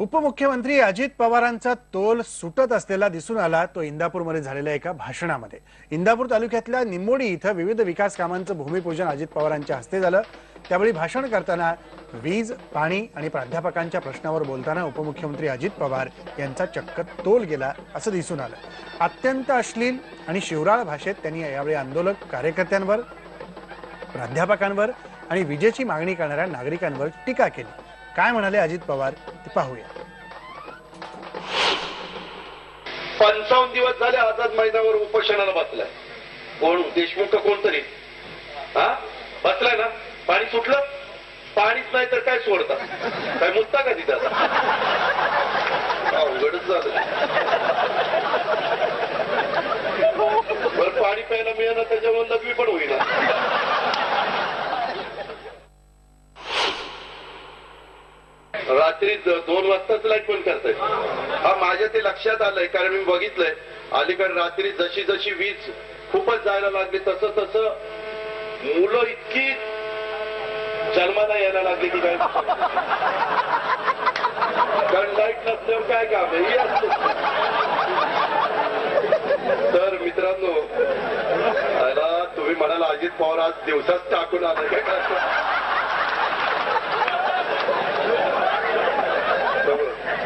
उपमुख्यमंत्री अजित पवारांचा तोल सुटत असलेला दिसून आला तो इंदापूरमध्ये झालेल्या एका भाषणामध्ये. इंदापूर तालुक्यातल्या निंबोडी इथं विविध विकास कामांचं भूमिपूजन अजित पवारांच्या हस्ते झालं. त्यावेळी भाषण करताना वीज पाणी आणि प्राध्यापकांच्या प्रश्नावर बोलताना उपमुख्यमंत्री अजित पवार यांचा चक्क तोल गेला असं दिसून आलं. अत्यंत अश्लील आणि शिवराळ भाषेत त्यांनी यावेळी आंदोलक कार्यकर्त्यांवर प्राध्यापकांवर आणि विजेची मागणी करणाऱ्या नागरिकांवर टीका केली. काय म्हणाले अजित पवार? ते पाहूया. पंचावन्न दिवस झाले आझाद मैदानावर उपोषणाला बसलाय. कोण? देशमुख कोणतरी? हा? बसलाय ना? पाणी सुटलं? पाणीच नाही तर काय सोडता? काय मुद्दा का तिथं? आता? अवघडच झालं. बरं पाणी प्यायला मिळालं त्याच्यामुळे लघवी पण होईना रात्री दोन वाजताच लाइट बंद करताय. हा माझ्या ते लक्षात आलंय कारण मी बघितलंय अलीकडे रात्री जशी जशी वीज खूपच जायला लागली तसं तसं मुलं इतकी जन्माला यायला लागली की काय? कारण लाइट नसल्यावर काय काम आहे? तर मित्रांनो तुम्ही म्हणाला अजित पवार आज दिवसाच टाकून आलं काय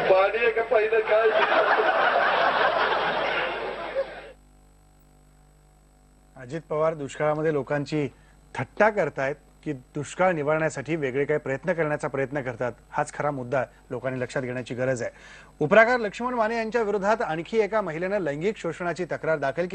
पाणी आहे का पहिलं काय अजित पवार दुष्काळामध्ये लोकांची थट्टा करतायत की दुष्काळ निवारण्यासाठी वेगळे काही प्रयत्न करण्याचा प्रयत्न करतात. हाच खरा मुद्दा लोकांनी लक्षात घेण्याची गरज आहे. उपराकार लक्ष्मण माने यांच्या विरोधात आणखी एका महिलेनं लैंगिक शोषणाची तक्रार दाखल केली.